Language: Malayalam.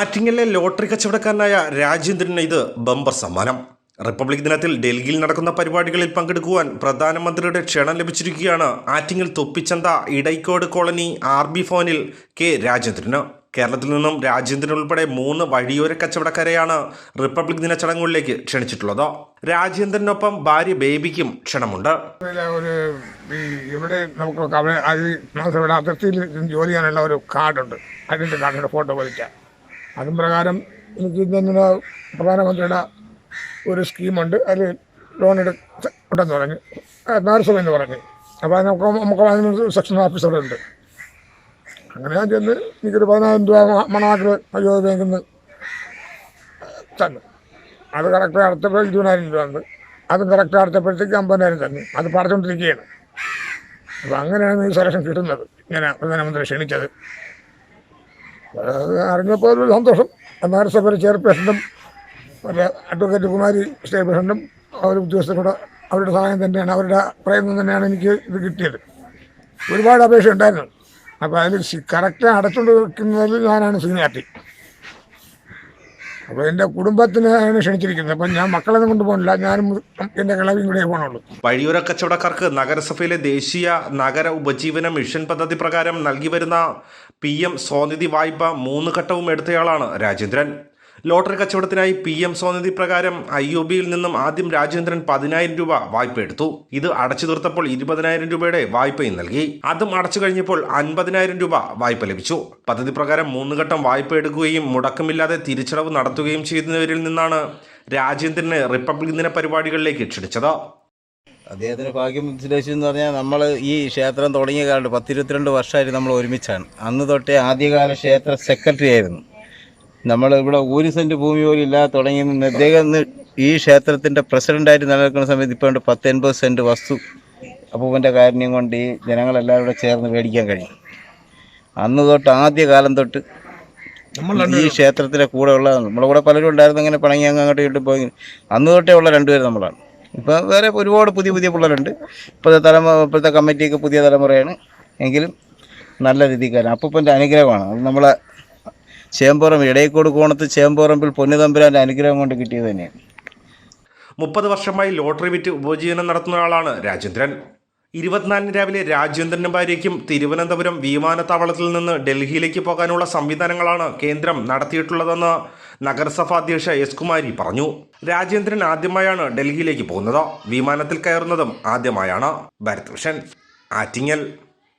ആറ്റിങ്ങലിലെ ലോട്ടറി കച്ചവടക്കാരനായ രാജേന്ദ്രന് ഇത് ബമ്പർ സമ്മാനം. റിപ്പബ്ലിക് ദിനത്തിൽ ഡൽഹിയിൽ നടക്കുന്ന പരിപാടികളിൽ പങ്കെടുക്കുവാൻ പ്രധാനമന്ത്രിയുടെ ക്ഷണം ലഭിച്ചിരിക്കുകയാണ് Attingal Thoppichantha Idaikode colony R B ഫോനിൽ K രാജേന്ദ്രന്. കേരളത്തിൽ നിന്നും രാജേന്ദ്രൻ ഉൾപ്പെടെ മൂന്ന് വഴിയോര കച്ചവടക്കാരെയാണ് റിപ്പബ്ലിക് ദിന ചടങ്ങുകളിലേക്ക് ക്ഷണിച്ചിട്ടുള്ളത്. രാജേന്ദ്രനൊപ്പം ഭാര്യ ബേബിക്കും ക്ഷണമുണ്ട്. ഒരു ഇവിടെ നമുക്ക് അതിർത്തിയിൽ ജോലി ചെയ്യാനുള്ള ഒരു കാർഡുണ്ട്. അതിന്റെ കാർഡിന്റെ ഫോട്ടോ പതിക്കാം. അതും പ്രകാരം എനിക്ക് തന്നെ പ്രധാനമന്ത്രിയുടെ ഒരു സ്കീമുണ്ട്. അതിൽ ലോൺ എടുക്കുണ്ടെന്ന് പറഞ്ഞു. എന്ന് പറഞ്ഞു. അപ്പോൾ നമുക്ക് നമുക്ക് സെക്ഷൻ ഓഫീസറുണ്ട് അങ്ങനെ ഞാൻ ചെന്ന് എനിക്കൊരു പതിനായിരം രൂപ മണവാക്കിൽ അയ്യോ ബാങ്കിൽ നിന്ന് തന്നു. അത് കറക്റ്റ് അടുത്തപ്പോൾ ഇരുപതിനായിരം രൂപ അത് കറക്റ്റ് അടുത്തപ്പോഴത്തേക്ക് അമ്പതിനായിരം തന്നു. അത് പറഞ്ഞുകൊണ്ടിരിക്കുകയാണ് അപ്പോൾ അങ്ങനെയാണ് ഈ സെലക്ഷൻ കിട്ടുന്നത്. ഇങ്ങനെ പ്രധാനമന്ത്രി ക്ഷണിച്ചത്. അറിഞ്ഞപ്പോൾ ഒരു സന്തോഷം. നഗരസഭയുടെ ചെയർപേഴ്സണും മറ്റേ അഡ്വക്കേറ്റ് കുമാരി സ്റ്റേറ്റ് പ്രസിഡന്റും അവർ ഉദ്യോഗസ്ഥരുടെ അവരുടെ സഹായം തന്നെയാണ് അവരുടെ പ്രയത്നം തന്നെയാണ് എനിക്ക് ഇത് കിട്ടിയത്. ഒരുപാട് അപേക്ഷ ഉണ്ടായിരുന്നു. അപ്പോൾ അതിൽ കറക്റ്റ് അടച്ചുകൊണ്ട് വെക്കുന്നതിൽ ഞാനാണ് സീനിയാർട്ടി അപ്പോൾ എന്റെ കുടുംബത്തിനാണ് ക്ഷണിച്ചിരിക്കുന്നത്. അപ്പം ഞാൻ മക്കളൊന്നും കൊണ്ട് പോകുന്നില്ല ഞാനും എന്റെ കിളവിയും കൂടെ പോകണുള്ളൂ വഴിയോര കച്ചവടക്കാർക്ക് നഗരസഭയിലെ ദേശീയ നഗര ഉപജീവന മിഷൻ പദ്ധതി പ്രകാരം നൽകി വരുന്ന പി എം സ്വനിധി വായ്പ മൂന്ന് ഘട്ടവും എടുത്തയാളാണ് രാജേന്ദ്രൻ. ലോട്ടറി കച്ചവടത്തിനായി പി എം സ്വനിധി പ്രകാരം ഐ ഒ ബിയിൽ നിന്നും ആദ്യം രാജേന്ദ്രൻ പതിനായിരം രൂപ വായ്പ എടുത്തു. ഇത് അടച്ചു തീർത്തപ്പോൾ ഇരുപതിനായിരം രൂപയുടെ വായ്പയും നൽകി. അതും അടച്ചു കഴിഞ്ഞപ്പോൾ അൻപതിനായിരം രൂപ വായ്പ ലഭിച്ചു. പദ്ധതി പ്രകാരം മൂന്ന് ഘട്ടം വായ്പ എടുക്കുകയും മുടക്കമില്ലാതെ തിരിച്ചടവ് നടത്തുകയും ചെയ്യുന്നവരിൽ നിന്നാണ് രാജേന്ദ്രനെ റിപ്പബ്ലിക് ദിന പരിപാടികളിലേക്ക് ക്ഷണിച്ചത്. അദ്ദേഹത്തിന് ഭാഗ്യം സുരേഷ് എന്ന് പറഞ്ഞാൽ നമ്മൾ ഈ ക്ഷേത്രം തുടങ്ങിയ കാലത്ത് പത്തിരുപത്തിരണ്ട് വർഷമായിട്ട് നമ്മൾ ഒരുമിച്ചാണ്. അന്ന് തൊട്ടേ ആദ്യകാല ക്ഷേത്ര സെക്രട്ടറി ആയിരുന്നു. നമ്മൾ ഇവിടെ ഒരു സെന്റ് ഭൂമി പോലും ഇല്ലാതെ തുടങ്ങി നിന്ന് അദ്ദേഹം ഈ ക്ഷേത്രത്തിന്റെ പ്രസിഡന്റായിട്ട് നിലനിൽക്കുന്ന സമയത്ത് ഇപ്പോൾ ഉണ്ട് പത്തൊൻപത് സെന്റ് വസ്തു അപ്പൂപ്പന്റെ കാരുണ്യം കൊണ്ട് ഈ ജനങ്ങളെല്ലാവരും കൂടെ ചേർന്ന് മേടിക്കാൻ കഴിയും. അന്ന് തൊട്ട് ആദ്യ കാലം തൊട്ട് ഈ ക്ഷേത്രത്തിലെ കൂടെ ഉള്ള നമ്മുടെ കൂടെ പലരും ഉണ്ടായിരുന്നു. അങ്ങനെ പണങ്ങി അങ്ങോട്ട് ഇട്ട് പോയി. അന്ന് തൊട്ടേ ഉള്ള രണ്ടുപേരും നമ്മളാണ്. ഇപ്പം വേറെ ഒരുപാട് പുതിയ പുതിയ പിള്ളേരുണ്ട്. ഇപ്പോഴത്തെ തലമുറ ഇപ്പോഴത്തെ കമ്മിറ്റിയൊക്കെ പുതിയ തലമുറയാണ്. എങ്കിലും നല്ല രീതിക്കാരൻ അപ്പൂപ്പന്റെ അനുഗ്രഹമാണ്. നമ്മളെ ചേമ്പുറം ഇടയക്കോട് കോണത്ത് ചേമ്പോറമ്പിൽ പൊന്നുതമ്പുരാന്റെ അനുഗ്രഹം കൊണ്ട് കിട്ടിയത് തന്നെയാണ്. മുപ്പത് വർഷമായി ലോട്ടറി വിറ്റ് ഉപജീവനം നടത്തുന്ന ആളാണ് രാജേന്ദ്രൻ. ഇരുപത്തിനാലിന് രാവിലെ രാജേന്ദ്രനും ഭാര്യയ്ക്കും തിരുവനന്തപുരം വിമാനത്താവളത്തിൽ നിന്ന് ഡൽഹിയിലേക്ക് പോകാനുള്ള സംവിധാനങ്ങളാണ് കേന്ദ്രം നടത്തിയിട്ടുള്ളതെന്ന് നഗരസഭാ അധ്യക്ഷ എസ് കുമാരി പറഞ്ഞു. രാജേന്ദ്രൻ ആദ്യമായാണ് ഡൽഹിയിലേക്ക് പോകുന്നത്. വിമാനത്തിൽ കയറുന്നതും ആദ്യമായാണ്. ഭരത് ഭൂഷൺ ആറ്റിങ്ങൽ.